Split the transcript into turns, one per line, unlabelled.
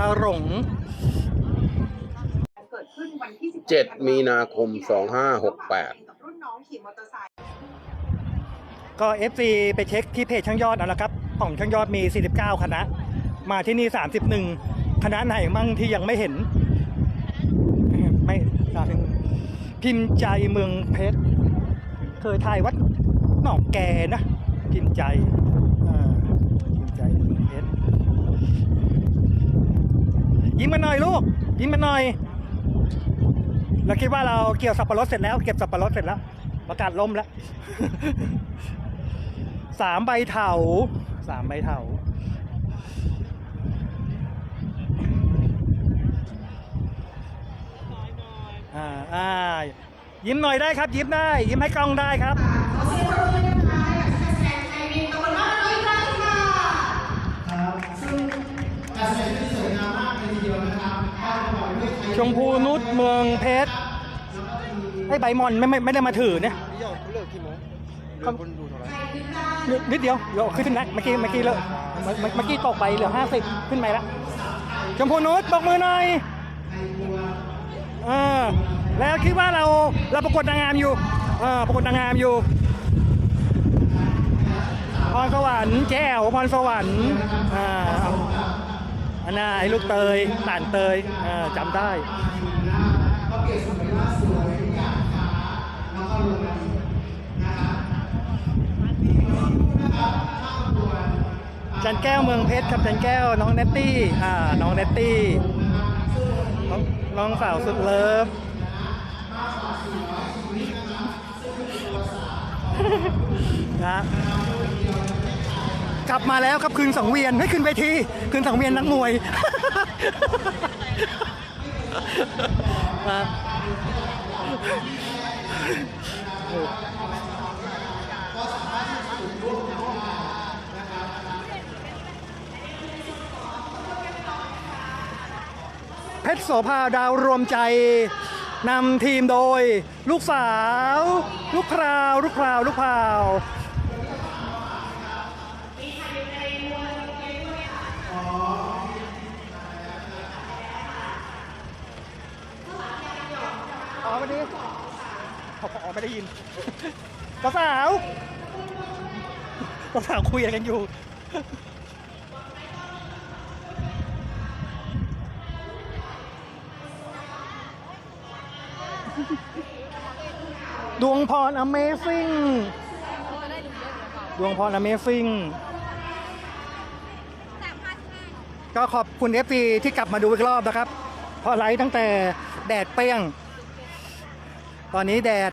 อาหลง
เกิดขึ้นวันที่
เจ็ดมีนาคมสองห้าหกแปด
กับรุ่นน้องขี่มอเตอร์ไซค์
ก็ FC ไปเช็คที่เพจช่างยอดเอาละครับของช่างยอดมี 49 คณะ มาที่นี่ 31 คณะไหนมั่งที่ยังไม่เห็น ไม่สามพิมพ์ใจเมืองเพชร เคยถ่ายวัดหนองแกนะ พิมพ์ใจอ่าพิมพ์ใจเมืองเพชร ยิ้มมาหน่อยลูก ยิ้มมาหน่อย เราคิดว่าเราเกี่ยวสับปะรดเสร็จแล้ว เก็บสับปะรดเสร็จแล้ว ประกาศล่มแล้วสามใบเถาสามใบเถาอ่าอ่ายิ้มหน่อยได้ครับ ยิ้มได้ ยิ้มให้กล้องได้ครับครับ ชมพูนุชเมืองเพชรไอ้ใบมอนไม่ไม่ไม่ได้มาถือเนี่ย
พี่ยอดเลิกกี่โมง
ครับ
คนดูเท่าไหร่
นิดนิดเดียวเดี๋ยวขึ้นนะเมื่อกี้เมื่อกี้เลยเมื่อเมื่อเมื่อกี้ตกไปเหลือห้าสิบขึ้นไปแล้วชมพูนุชบอกมือหน่อยเออแล้วคิดว่าเราเราประกวดนางงามอยู่เออประกวดนางงามอยู่พรสวรรค์แจ้วพรสวรรค์อ่า อันน่ะไอ้ลูกเตยต่านเตยเออจำได้จันแก้วเมืองเพชรครับจันแก้วน้องเนตตี้อ่าน้องเนตตี้น้องสาวสุดเลิฟนะ กลับมาแล้วครับคืนสังเวียนให้ขึ้นเวทีคืนสังเวียนนักมวยเพชรโสภาดาวรวมใจนำทีมโดย ลูกสาว ลูกคราว ลูกคราว ลูกคราว อ๋อไม่ได้อ๋อไม่ได้ยินสาวสาวสาวคุยอะไรกันอยู่ดวงพร Amazing ดวงพร Amazing ก็ขอบคุณ FC ที่กลับมาดูอีกรอบนะครับ เพราะไลฟ์ตั้งแต่แดดเปรี้ยง ตอนนี้แดด